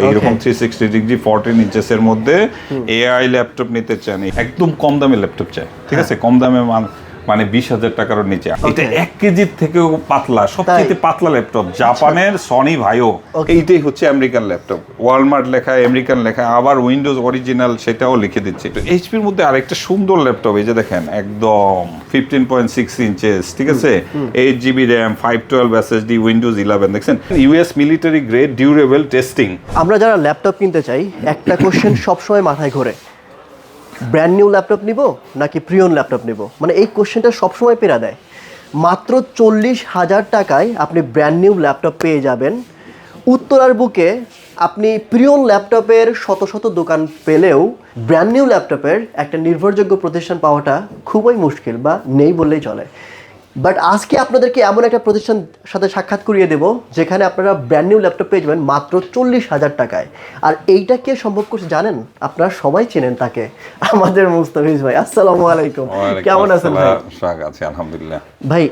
এইরকম three sixty degree fourteen ইঞ্চেসের মধ্যে এআই ল্যাপটপ নিতে চান একদম কম দামে ল্যাপটপ চাই ঠিক আছে? কম দামে মান- বিশ হাজার টাকারও নিচে। এটা এক কেজির থেকেও পাতলা সবচেয়ে পাতলা ল্যাপটপ। জাপানের সনি ভাইও এইটাই হচ্ছে আমেরিকান ল্যাপটপ। ওয়ালমার্ট লেখা আমেরিকান লেখা আবার উইন্ডোজ অরিজিনাল সেটাও লিখে দিচ্ছে। এইচপির মধ্যে আরেকটা সুন্দর ল্যাপটপ এই যে দেখেন একদম ফিফটিন পয়েন্ট সিক্স ইঞ্চেস ঠিক আছে? Eight GB RAM five twelve SSD Windows eleven দেখছেন? US military grade durable testing আমরা যারা ল্যাপটপ কিনতে চাই একটা কোশ্চেন সবসময় মাথায় ঘোরে। ব্র্যান্ড নিউ ল্যাপটপ নিব নাকি প্রিয়ন ল্যাপটপ নিব? মানে এই কোশ্চেনটা সবসময় পেরা দেয়। মাত্র চল্লিশ হাজার টাকায় আপনি ব্র্যান্ড নিউ ল্যাপটপ পেয়ে যাবেন। উত্তরার বুকে আপনি প্রিয়ন ল্যাপটপের শত শত দোকান পেলেও ব্র্যান্ড নিউ ল্যাপটপের একটা নির্ভরযোগ্য প্রতিষ্ঠান পাওয়াটা খুবই মুশকিল বা নেই বললেই চলে। বাট আজকে আপনাদেরকে এমন একটা প্রতিষ্ঠান সাথে সাক্ষাৎ করিয়ে দেব যেখানে আপনারা ব্র্যান্ড নিউ ল্যাপটপ পেয়ে যাবেন মাত্র চল্লিশ হাজার টাকায়। আর এইটা কে সম্ভব করছে জানেন? আপনারা সবাই চেনেন তাকে আমাদের মুস্তাফিজ ভাই। আসসালামু আলাইকুম। কেমন আছেন ভাই? আছে আলহামদুলিল্লাহ। ভাই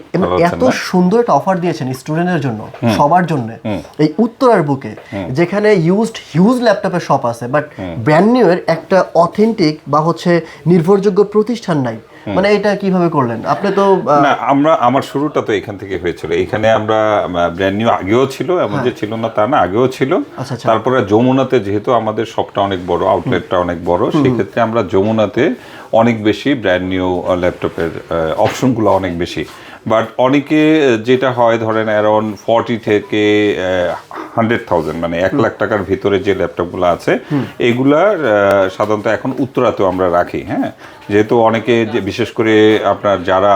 এত সুন্দর একটা অফার দিয়েছেন স্টুডেন্টের জন্য সবার জন্য। এই উত্তরার বুকে যেখানে ইউজড হিউজ ল্যাপটপের শপ আছে বাট ব্র্যান্ড নিউ এর একটা অথেন্টিক বা হচ্ছে নির্ভরযোগ্য প্রতিষ্ঠান নাই। মানে এটা কীভাবে করলেন? আপনি তো না আমরা আমার শুরুটা তো এখান থেকে হয়েছিল। এখানে আমরা ব্র্যান্ড নিউ আগেও ছিল এমন যে ছিল না তা না আগেও ছিল। আচ্ছা, আচ্ছা। তারপরে যমুনাতে যেহেতু আমাদের শপটা অনেক বড় আউটলেটটা অনেক বড় সেক্ষেত্রে আমরা যমুনাতে অনেক বেশি ব্র্যান্ড নিউ ল্যাপটপের অপশনগুলো অনেক বেশি। বাট অনেকে যেটা হয় ধরেন অ্যারাউন্ড ফর্টি থেকে হান্ড্রেড থাউজেন্ড মানে এক লাখ টাকার ভিতরে যে ল্যাপটপগুলো আছে এগুলার সাধারণত এখন উত্তরাতেও আমরা রাখি হ্যাঁ? যেহেতু অনেকে যে বিশেষ করে আপনার যারা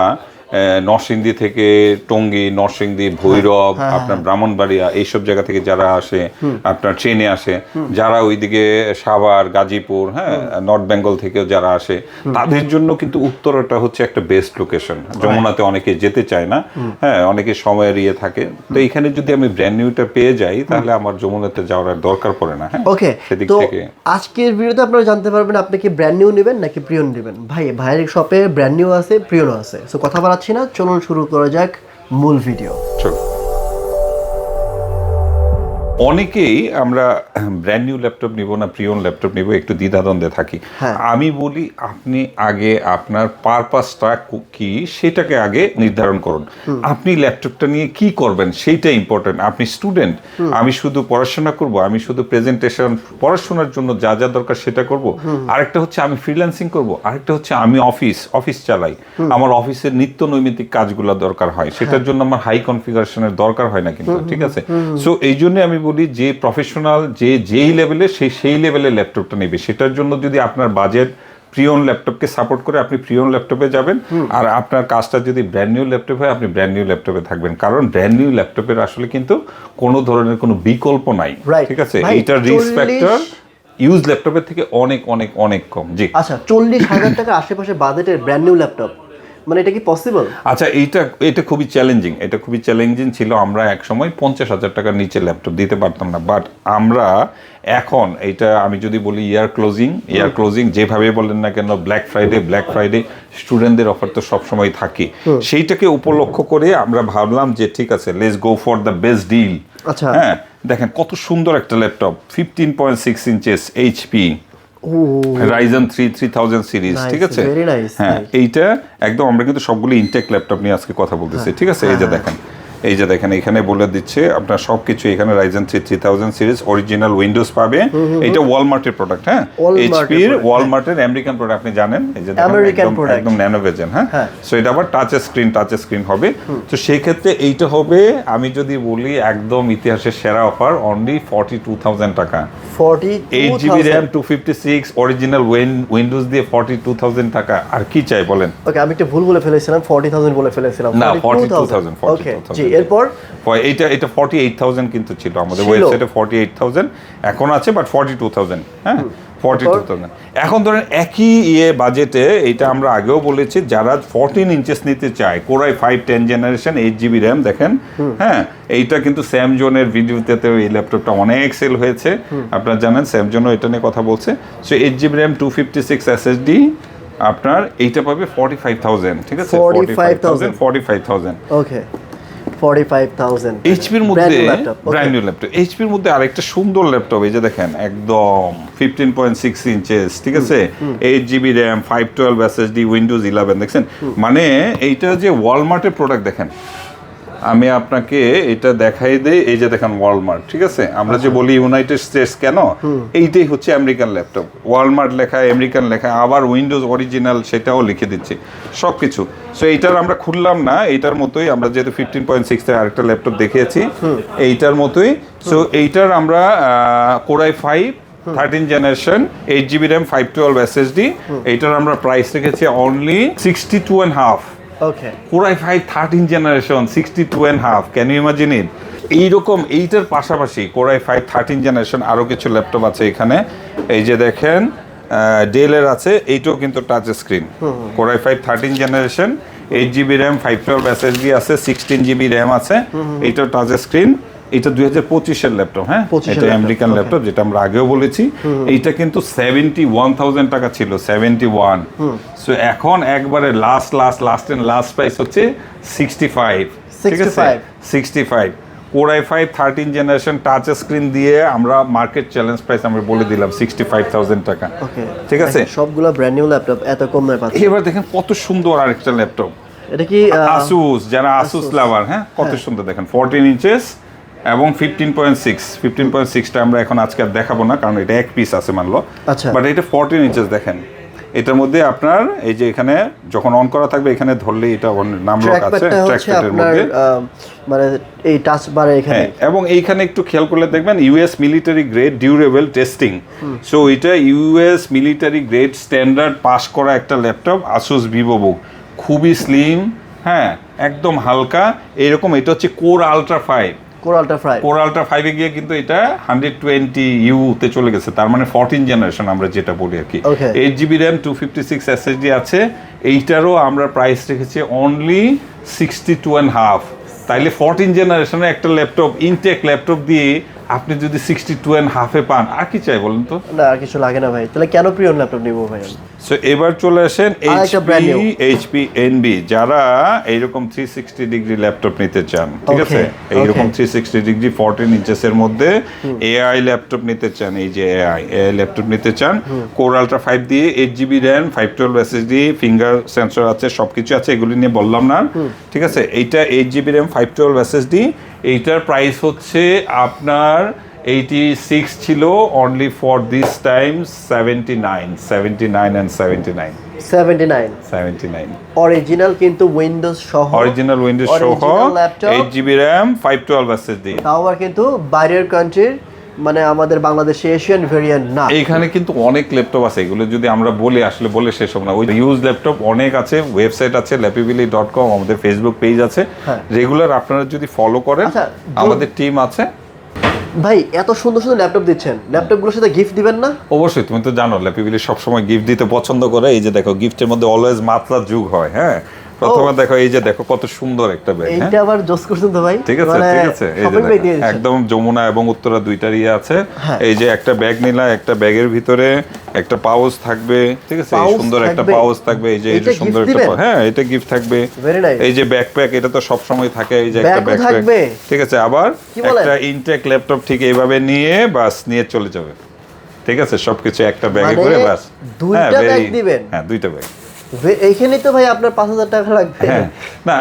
নরসিংদী থেকে টঙ্গী নরসিংদী ভৈরব আপনার ব্রাহ্মণবাড়িয়া এইসব জায়গা থেকে যারা আসে আপনার ট্রেনে আসে যারা ওইদিকে সাভার গাজীপুর হ্যাঁ নর্থ বেঙ্গল থেকেও যারা আসে তাদের জন্য কিন্তু উত্তরাটা হচ্ছে একটা বেস্ট লোকেশন যমুনাতে অনেকে যেতে চায় না হ্যাঁ অনেকে সময়ের ইয়ে থাকে। তো এখানে যদি আমি ব্র্যান্ড নিউটা পেয়ে যাই তাহলে আমার যমুনাতে যাওয়ার দরকার পড়ে না হ্যাঁ ওকে সেদিক থেকে। আজকের ভিডিওতে আপনারা জানতে পারবেন আপনি কি ব্র্যান্ড নিউ নেবেন নাকি প্রিয়ন নেবেন? ভাই ভাইয়ের শপে ব্র্যান্ড নিউ আছে প্রিয়নও আছে। সো কথা বাড়াচ্ছি না চলুন শুরু করা যাক মূল ভিডিও চলো। অনেকেই আমরা ব্র্যান্ড নিউ ল্যাপটপ নিব না প্রিয়ন ল্যাপটপ নিব একটু দ্বিধাদ্বন্দ্বে থাকি। হ্যাঁ। আমি বলি আপনি আগে আপনার পারপাসটা কি সেটাকে আগে নির্ধারণ করুন। আপনি ল্যাপটপটা নিয়ে কি করবেন সেইটা ইম্পর্টেন্ট আপনি স্টুডেন্ট আমি শুধু পড়াশোনা করব আমি শুধু প্রেজেন্টেশন পড়াশোনার জন্য যা যা দরকার সেটা করব। আরেকটা হচ্ছে আমি ফ্রিল্যান্সিং করব আরেকটা হচ্ছে আমি অফিস অফিস চালাই। আমার অফিসের নিত্য নৈমিত্তিক কাজগুলো দরকার হয় সেটার জন্য আমার হাই কনফিগারেশনের দরকার হয় না কিন্তু ঠিক আছে? সো এই জন্য আমি বলি যে প্রফেশনাল যে যেই লেভেলে সেই সেই লেভেলের ল্যাপটপটা নেবে। সেটার জন্য যদি আপনার বাজেট প্রিয়ন ল্যাপটপকে সাপোর্ট করে আপনি প্রিয়ন ল্যাপটপে যাবেন। আর আপনার কাজটা যদি ব্র্যান্ড নিউ ল্যাপটপ হয় আপনি ব্র্যান্ড নিউ ল্যাপটপে থাকবেন। কারণ ব্র্যান্ড নিউ ল্যাপটপের আসলে কিন্তু কোনো ধরনের কোনো বিকল্প নাই. ঠিক আছে? এইটার রিস্ক ফ্যাক্টর ইউজ ল্যাপটপের থেকে অনেক অনেক অনেক কম। জি। আচ্ছা চল্লিশ হাজার টাকার আশেপাশে বাজেটের ব্র্যান্ড নিউ ল্যাপটপ মানে এটা কি পসিবল আচ্ছা এইটা এটা খুবই চ্যালেঞ্জিং এটা খুবই চ্যালেঞ্জিং ছিল আমরা এক সময় পঞ্চাশ হাজার টাকার নিচে ল্যাপটপ দিতে পারতাম না বাট আমরা এখন এইটা আমি যদি বলি ইয়ার ক্লোজিং ইয়ার ক্লোজিং যেভাবে বলেন না কেন ব্ল্যাক ফ্রাইডে ব্ল্যাক ফ্রাইডে স্টুডেন্টদের অফার তো সবসময় থাকে। সেইটাকে উপলক্ষ করে আমরা ভাবলাম যে ঠিক আছে let's go for the best deal আচ্ছা। হ্যাঁ দেখেন কত সুন্দর একটা laptop fifteen point six inches HP Ryzen three three thousand series ঠিক আছে? হ্যাঁ এইটা একদম আমরা কিন্তু সবগুলো ইনটেক ল্যাপটপ নিয়ে আজকে কথা বলতেছি হ্যাঁ, ঠিক আছে? এই যে দেখেন এই যে দেখেন এখানে বলে দিচ্ছে আপনার সবকিছু এখানে Ryzen three three thousand series original Windows পাবে। এটা ওয়ালমার্টের প্রোডাক্ট হ্যাঁ? এইচপির ওয়ালমার্টের আমেরিকান প্রোডাক্ট আপনি জানেন? এই যে দেখেন, একদম- product। একদম ন্যানো ভেজেন হ্যাঁ? হ্যাঁ। সো এটা আবার টাচ স্ক্রিন টাচ স্ক্রিন হবে। তো সেই ক্ষেত্রে এইটা হবে আমি যদি বলি একদম ইতিহাসের সেরা offer only forty two thousand টাকা forty eight GB RAM two fifty six original Windows দিয়ে ফর্টি টু থাউজেন্ড টাকা। আর কি চাই বলেন? ওকে আমি একটা ভুল বলে ফেলেছিলাম ফর্টি থাউজেন্ড বলে ফেলেছিলাম। না, 42,000, ওকে 42,000 জি এরপর? এইটা এটা ফর্টি এইট থাউজেন্ড কিন্তু ছিল আমাদের। ওয়েবসাইটে ফর্টি এইট থাউজেন্ড এখন আছে বাট ফর্টি টু থাউজেন্ড হ্যাঁ? ফর্টি টু থাউজেন্ড এখন ধরেন একই ইয়ে বাজেটে এটা আমরা আগেও বলেছি যারা ফোরটিন ইঞ্চেস নিতে চায় core i five ten generation eight GB RAM দেখেন হ্যাঁ? এইটা কিন্তু স্যামজনের ভিডিওতে এই ল্যাপটপটা অনেক সেল হয়েছে। আপনারা জানেন স্যামজনও এটা নিয়ে কথা বলছে। So eight GB RAM two fifty six SSD আপনার এইটা পাবে ফর্টি ফাইভ থাউজেন্ড ঠিক আছে? Forty five thousand forty five thousand এইচপির মধ্যে? ব্র্যান্ড নিউ ল্যাপটপ এইচপির মধ্যে আরেকটা সুন্দর ল্যাপটপ এই যে দেখেন একদম ফিফটিন পয়েন্ট সিক্স ইঞ্চেস ঠিক আছে? Eight GB RAM five twelve SSD Windows eleven দেখছেন? মানে এইটা যে ওয়ালমার্টের প্রোডাক্ট দেখেন আমি আপনাকে এটা দেখাই দেই এই যে দেখেন ওয়ালমার্ট ঠিক আছে? আমরা যে বলি ইউনাইটেড স্টেটস কেন? এইটাই হচ্ছে আমেরিকান ল্যাপটপ ওয়ালমার্ট লেখা আমেরিকান লেখা আবার উইন্ডোজ অরিজিনাল সেটাও লিখে দিচ্ছে সব কিছু সো এইটার আমরা খুললাম না এইটার মতোই আমরা যেহেতু ফিফটিন পয়েন্ট সিক্স আরেকটা ল্যাপটপ দেখিয়েছি এইটার মতোই। সো এইটার আমরা core i five thirteen generation eight GB RAM five twelve SSD এইটার আমরা প্রাইস রেখেছি only sixty two and half okay core i five thirteen generation sixty two and half can you imagine it এইরকম এইটার পাশাপাশি core i five thirteen generation আরও কিছু laptop আছে এখানে। এই যে দেখেন ডেলের আছে এইটাও কিন্তু touch screen core i five thirteen generation eight GB RAM five twelve SSD আছে সিক্সটিন জিবি র্যাম আছে এইটাও টাচ স্ক্রিন এটা দুই হাজার পঁচিশের ল্যাপটপ হ্যাঁ? এটা আমেরিকান ল্যাপটপ যেটা আমরা আগেও বলেছি। এইটা কিন্তু সেভেন্টি ওয়ান থাউজেন্ড টাকা ছিল সেভেন্টি ওয়ান সো এখন একবারে last last last end last price হচ্ছে সিক্সটি ফাইভ ঠিক আছে? Sixty five core i five thirteen generation touch screen দিয়ে আমরা মার্কেট চ্যালেঞ্জ প্রাইস আমরা বলে দিলাম সিক্সটি ফাইভ থাউজেন্ড টাকা ঠিক আছে? সবগুলো ব্র্যান্ড নিউ ল্যাপটপ এত কম দামে পাচ্ছি এবার দেখেন কত সুন্দর আরেকটা ল্যাপটপ এটা কি আসুস যারা আসুস লাভার হ্যাঁ? কত সুন্দর দেখেন ফোরটিন ইঞ্চেস এবং fifteen point six fifteen point সিক্সটা আমরা এখন আজকে আর দেখাবো না কারণ এটা এক পিস আছে মানলো। আচ্ছা। বাট এটা ফোরটিন ইঞ্চেস দেখেন। এটার মধ্যে আপনার এই যে এখানে যখন অন করা থাকবে এখানে ধরলে এটা নাম লক আছে ট্র্যাকপ্যাডের মধ্যে। মানে এই টাচ বারে এখানে। হ্যাঁ এবং এইখানে একটু খেয়াল করলে দেখবেন US military grade durable testing so এটা US military grade standard pass করা একটা ল্যাপটপ আসুস ভিভো বুক খুবই স্লিম হ্যাঁ একদম হালকা। এরকম এটা হচ্ছে কোর আলট্রা ফাইভ কোরালটা ফাইভে গিয়ে কিন্তু এটা হান্ড্রেড টোয়েন্টি ইউতে চলে গেছে। তার মানে ফোরটিন জেনারেশন আমরা যেটা বলি আর কি। Eight GB RAM two fifty six SSD আছে। এইটারও আমরা প্রাইস রেখেছি only sixty two and half তাইলে ফোরটিন জেনারেশনে একটা ল্যাপটপ ইনটেক ল্যাপটপ দিয়ে আপনি যদি সিক্সটি টু অ্যান্ড হাফে পান আর কি চাই বলেন তো? না আর কিছু লাগে না ভাই। তাহলে কেন প্রিয়ন ল্যাপটপ নিব ভাই সো এবার চলে আসেন। এইচপি এইচপি এনবি যারা এইরকম থ্রি সিক্সটি ডিগ্রি ল্যাপটপ নিতে চান ঠিক আছে? এইরকম. থ্রি সিক্সটি ডিগ্রি ফোরটিন ইঞ্চেসের মধ্যে এআই ল্যাপটপ নিতে চান এই যে এআই এআই ল্যাপটপ নিতে চান কোর আলট্রা ফাইভ দিয়ে eight GB RAM five twelve SSD finger sensor আছে সব কিছু আছে এগুলি নিয়ে বললাম না। ঠিক আছে? এইটা eight GB RAM five twelve SSD এইটার প্রাইস হচ্ছে আপনার এইটি সিক্স ছিল only for this time seventy nine seventy nine and seventy nine 79 seventy nine original কিন্তু উইন্ডোজ সহ অরিজিনাল উইন্ডোজ সহ eight GB RAM five twelve SSD তাও কিন্তু বাইরের কান্ট্রির মানে আমাদের বাংলাদেশে এশিয়ান ভেরিয়েন্ট না। এইখানে কিন্তু অনেক ল্যাপটপ আছে এগুলো যদি আমরা বলি আসলে বলে শেষ হবে না। ওই ইউজ ল্যাপটপ অনেক আছে ওয়েবসাইট আছে ল্যাপিবিলি ডট কম আমাদের ফেসবুক পেজ আছে। হ্যাঁ। রেগুলার আপনারা যদি ফলো করেন আচ্ছা, আমাদের টিম আছে। ভাই এত সুন্দর সুন্দর ল্যাপটপ দিচ্ছেন। ল্যাপটপগুলোর সাথে গিফট দিবেন না? অবশ্যই তুমি তো জানো ল্যাপিবিলি সবসময় গিফট দিতে পছন্দ করে। এই যে দেখো গিফটের মধ্যে অলওয়েজ মাত্রা যুগ হয় হ্যাঁ? প্রথমে দেখো এই যে দেখো কত সুন্দর একটা ব্যাগ হ্যাঁ? এইটা আবার জোস করছেন তো ভাই? ঠিক আছে মানে ঠিক আছে এই যে। একদম যমুনা এবং উত্তরা দুইটার ইয়ে আছে। হ্যাঁ। এই যে একটা ব্যাগ নিলা একটা ব্যাগের ভিতরে একটা পাউচ থাকবে ঠিক আছে? সুন্দর একটা পাউচ থাকবে এই যে এই যে সুন্দর একটা হ্যাঁ এটা গিফট থাকবে। এই যে ব্যাকপ্যাক এটা তো সব সময় থাকে এই যে একটা ব্যাকপ্যাক ঠিক আছে আবার একটা ইনটেক ল্যাপটপ ঠিক এইভাবে নিয়ে বাস নিয়ে চলে যাবে। ঠিক আছে সবকিছু একটা ব্যাগে মানে করে বাস। দুইটা হ্যাঁ, bag দিবেন? হ্যাঁ দুইটা ব্যাগ এইখানেই তো ভাই আপনার পাঁচ হাজার টাকা লাগবে। হ্যাঁ। না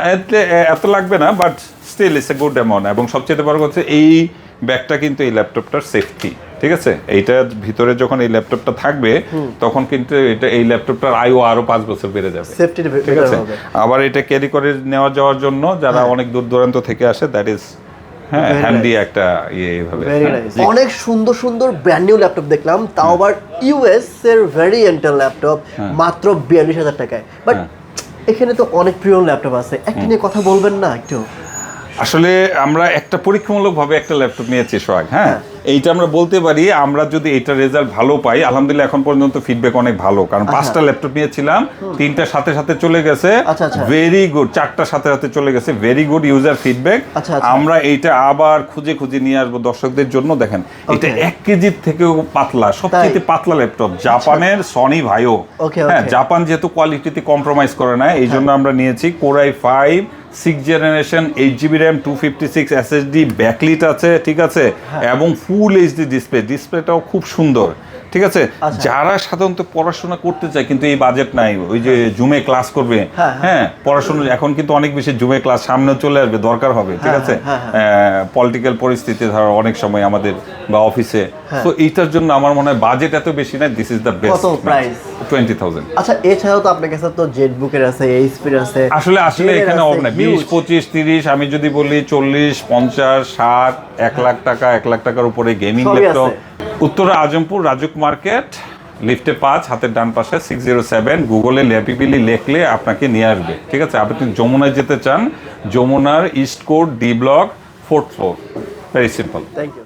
এত লাগবে না but still it's a good amount এবং সবচেয়ে বড় কথা এই ব্যাগটা কিন্তু এই ল্যাপটপটার সেফটি ঠিক আছে? এইটার ভিতরে যখন এই ল্যাপটপটা থাকবে তখন কিন্তু এটা এই ল্যাপটপটার আয়ু আরও পাঁচ বছর বেড়ে যাবে। সেফটি ঠিক আছে? আবার এটা ক্যারি করে নেওয়া যাওয়ার জন্য যারা অনেক দূর দূরান্ত থেকে আসে দ্যাট ইজ হ্যাঁ হ্যান্ডি একটা ইয়ে হ্যাঁ, অনেক সুন্দর সুন্দর ব্র্যান্ড নিউ ল্যাপটপ দেখলাম তাও আবার ইউএস এর ভ্যারিয়েন্টাল ল্যাপটপ হ্যাঁ। মাত্র বিয়াল্লিশ হাজার টাকায়। বাট এখানে তো অনেক প্রিয় ল্যাপটপ আছে। একটা নিয়ে কথা বলবেন না একটু? আসলে আমরা একটা পরীক্ষামূলক ভাবে একটা ল্যাপটপ নিয়েছি সোহাগ হ্যাঁ? এইটা আমরা বলতে পারি আমরা যদি এটা রেজাল্ট ভালো পাই আলহামদুলিল্লাহ এখন পর্যন্ত ফিডব্যাক অনেক ভালো। কারণ পাঁচটা ল্যাপটপ নিয়েছিলাম তিনটার সাথে সাথে চলে গেছে আচ্ছা, আচ্ছা। ভেরি গুড চারটার সাথে সাথে চলে গেছে ভেরি গুড ইউজার ফিডব্যাক আচ্ছা, আচ্ছা। আমরা এইটা আবার খুঁজে খুঁজে নিয়ে আসব দর্শকদের জন্য দেখেন এটা এক কেজির থেকেও পাতলা সবচেয়ে পাতলা ল্যাপটপ জাপানের সনি ভাইও হ্যাঁ জাপান যেহেতু কোয়ালিটিতে কম্প্রোমাইজ করে না এই জন্য আমরা নিয়েছি core i five six generation eight GB RAM two fifty six SSD backlit আছে ঠিক আছে হ্যাঁ। এবং ফুল এইচডি ডিসপ্লে ডিসপ্লেটাও খুব সুন্দর ঠিক আছে? আচ্ছা। যারা সাধারণত পড়াশোনা করতে চায় কিন্তু এই বাজেট নাই ওই যে জুমে ক্লাস করবে হ্যাঁ, হ্যাঁ। পড়াশোনা এখন কিন্তু অনেক বেশি জুমে ক্লাস সামনে চলে আসবে দরকার হবে ঠিক হ্যাঁ, আছে? হ্যাঁ, হ্যাঁ, পলিটিক্যাল পরিস্থিতি ধরো অনেক সময় আমাদের বা অফিসে হ্যাঁ। তো এইটার জন্য আমার মনে হয় বাজেট এত বেশি না this is the best price? Twenty thousand আচ্ছা এছাড়াও তো আপনার কাছে তো জেট বুকের আছে এইচপির আছে আসলে আসলে এখানে না বিশ পঁচিশ তিরিশ আমি যদি বলি চল্লিশ পঞ্চাশ ষাট এক লাখ টাকা এক লাখ টাকার উপরে gaming laptop. Uttara Azampur Rajuk market, লিফটে পাঁচ, হাতের ডান পাশে সিক্স জিরো সেভেন গুগলে ল্যাপিপিলি লেখলে আপনাকে নিয়ে আসবে। ঠিক আছে? আপনি যমুনায় যেতে চান, যমুনার east court D block fourth floor very simple thank you